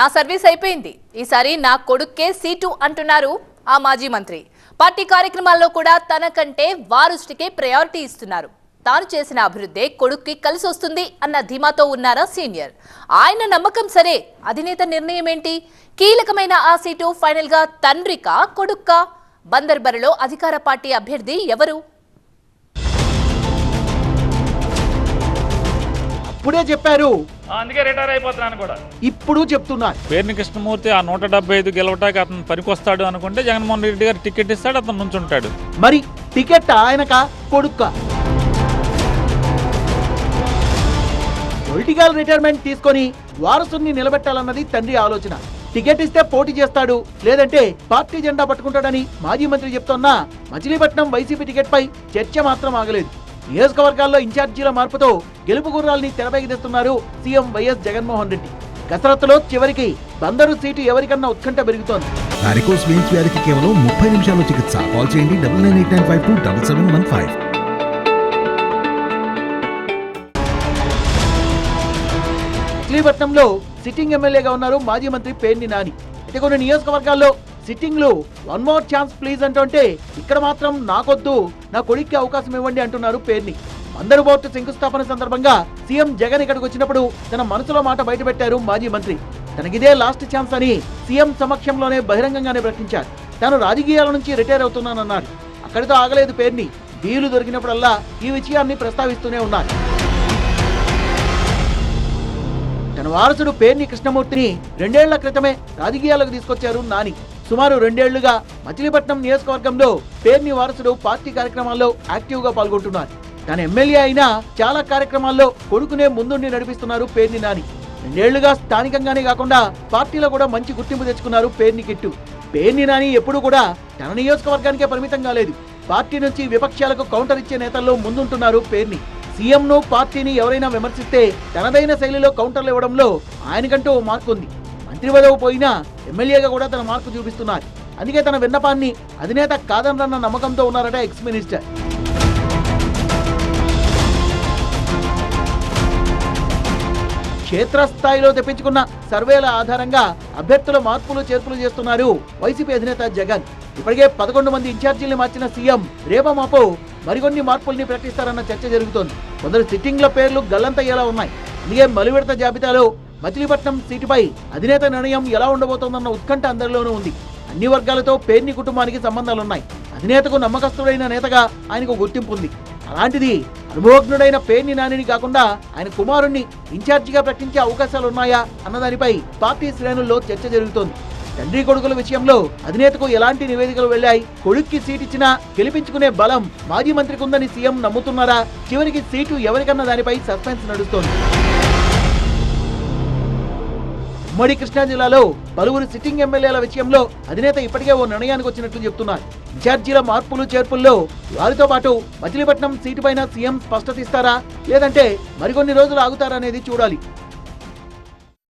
నా సర్వీస్ అయిపోయింది. ఈసారి నా కొడుక్కే సీటు అంటున్నారు ఆ మాజీ మంత్రి. పార్టీ కార్యక్రమాల్లో కూడా తనకంటే వారుష్టికే ప్రయారిటీ ఇస్తున్నారు. తాను చేసిన అభివృద్ధే కొడుక్కి కలిసి వస్తుంది అన్న ధీమాతో ఉన్నారా సీనియర్? ఆయన నమ్మకం సరే అధినేత నిర్ణయం ఏంటి? కీలకమైన ఆ సీటు ఫైనల్గా తండ్రికా కొడుక్కా? బందర్బరిలో అధికార పార్టీ అభ్యర్థి ఎవరు? అప్పుడే చెప్పారు. అందుకే రిటైర్ అయిపోతున్నాను కూడా. ఇప్పుడు చెప్తున్నారు పేరుని కృష్ణమూర్తి ఆ నూట డెబ్బై ఐదు గెలవటానికి అతను పనికొస్తాడు అనుకుంటే జగన్మోహన్ రెడ్డి గారు టికెట్ ఇస్తాడు అతను నుంచుంటాడు. మరి టికెట్ ఆయనక కొడుక్క? పొలిటికల్ రిటైర్మెంట్ తీసుకొని వారసుని నిలబెట్టాలన్నది తండ్రి ఆలోచన. టికెట్ ఇస్తే పోటీ చేస్తాడు లేదంటే పార్టీ జెండా పట్టుకుంటాడని మాజీ మంత్రి చెప్తున్నా మచిలీపట్నం వైసీపీ టికెట్ పై చర్చ మాత్రం ఆగలేదు. నియోజకవర్గాల్లో ఇన్ఛార్జీల మార్పుతో గెలుపు గుర్రాల్ని తెరపైకి తెస్తున్నారు సీఎం వైఎస్ జగన్మోహన్ రెడ్డి. కసరత్తులో చివరికి బందరు సీటు ఎవరికన్నా ఉత్కంఠ పెరుగుతోంది. వారికోస్ వెయిన్స్ వ్యాధికి కేవలం ముప్పై నిమిషాల్లో చికిత్స. కాల్ చేయండి double nine eight nine five two double seven one five. మచిలీపట్నంలో సిట్టింగ్ ఎమ్మెల్యేగా ఉన్నారు మాజీ మంత్రి పేర్ని నాని. అయితే కొన్ని నియోజకవర్గాల్లో సిట్టింగ్లు వన్ మోర్ ఛాన్స్ ప్లీజ్ అంటుంటే ఇక్కడ మాత్రం నాకొద్దు నా కొడుక్కి అవకాశం ఇవ్వండి అంటున్నారు పేర్ని. అందరు బోర్డు శంకుస్థాపన సందర్భంగా సీఎం జగన్ ఇక్కడికి వచ్చినప్పుడు తన మనసులో మాట బయటపెట్టారు మాజీ మంత్రి. తనకిదే లాస్ట్ ఛాన్స్ అని సీఎం సమక్షంలోనే బహిరంగంగానే ప్రకటించారు. తాను రాజకీయాల నుంచి రిటైర్ అవుతున్నానన్నాడు. అక్కడితో ఆగలేదు పేర్ని. వీలు దొరికినప్పుడల్లా ఈ విషయాన్ని ప్రస్తావిస్తూనే ఉన్నారు. తన వారసుడు పేర్ని కృష్ణమూర్తిని రెండేళ్ళ క్రితమే రాజకీయాలకు తీసుకొచ్చారు నాని. సుమారు రెండేళ్ళుగా మచిలీపట్నం నియోజకవర్గంలో పేర్ని వారసుడు పార్టీ కార్యక్రమాల్లో యాక్టివ్గా పాల్గొంటున్నారు. తన ఎమ్మెల్యే అయినా చాలా కార్యక్రమాల్లో కొడుకునే ముందుండి నడిపిస్తున్నారు పేర్ని నాని. రెండేళ్ళుగా స్థానికంగానే కాకుండా పార్టీలో కూడా మంచి గుర్తింపు తెచ్చుకున్నారు పేర్ని కిట్టు. పేర్ని నాని ఎప్పుడూ కూడా తన నియోజకవర్గానికే పరిమితం కాలేదు. పార్టీ నుంచి విపక్షాలకు కౌంటర్ ఇచ్చే నేతల్లో ముందుంటున్నారు పేర్ని. సీఎంను పార్టీని ఎవరైనా విమర్శిస్తే తనదైన శైలిలో కౌంటర్లు ఇవ్వడంలో ఆయనకంటూ ఓ మార్కు ఉంది మంత్రి పదవి పోయినా ఎమ్మెల్యేగా కూడా తన మార్పు చూపిస్తున్నారు అందుకే తన విన్నపాన్ని అధినేత కాదనరన్న నమ్మకంతో ఉన్నారట ఎక్స్ మినిస్టర్. క్షేత్రస్థాయిలో తెప్పించుకున్న సర్వేల ఆధారంగా అభ్యర్థుల మార్పులు చేర్పులు చేస్తున్నారు వైసీపీ అధినేత జగన్. ఇప్పటికే పదకొండు మంది ఇన్ఛార్జీల్ని మార్చిన సీఎం రేపమాపో మరికొన్ని మార్పుల్ని ప్రకటిస్తారన్న చర్చ జరుగుతోంది. కొందరు సిట్టింగ్ల పేర్లు గల్లంతయ్యేలా ఉన్నాయి. అందుకే మలివిడత జాబితాలో మచిలీపట్నం సీటుపై అధినేత నిర్ణయం ఎలా ఉండబోతోందన్న ఉత్కంఠ అందరిలోనూ ఉంది. అన్ని వర్గాలతో పేర్ని కుటుంబానికి సంబంధాలున్నాయి. అధినేతకు నమ్మకస్తుడైన నేతగా ఆయనకు గుర్తింపు ఉంది. అలాంటిది అనుభవజ్ఞుడైన పేర్ని నానిని కాకుండా ఆయన కుమారుణ్ణి ఇన్ఛార్జిగా ప్రకటించే అవకాశాలున్నాయా అన్నదానిపై పార్టీ శ్రేణుల్లో చర్చ జరుగుతోంది. తండ్రి కొడుకుల విషయంలో అధినేతకు ఎలాంటి నివేదికలు వెళ్ళాయి కొడుక్కి సీట్ ఇచ్చినా గెలిపించుకునే బలం మాజీ మంత్రికి ఉందని సీఎం నమ్ముతున్నారా? చివరికి సీటు ఎవరికన్న దానిపై సస్పెన్స్ నడుస్తోంది. ఉమ్మడి కృష్ణా జిల్లాలో పలువురు సిట్టింగ్ ఎమ్మెల్యేల విషయంలో అధినేత ఇప్పటికే ఓ నిర్ణయానికి వచ్చినట్లు చెబుతున్నారు ఇన్ఛార్జీల మార్పులు చేర్పుల్లో వారితో పాటు మచిలీపట్నం సీటు పైన సీఎం స్పష్టత ఇస్తారా? లేదంటే మరికొన్ని రోజులు ఆగుతారా అనేది చూడాలి.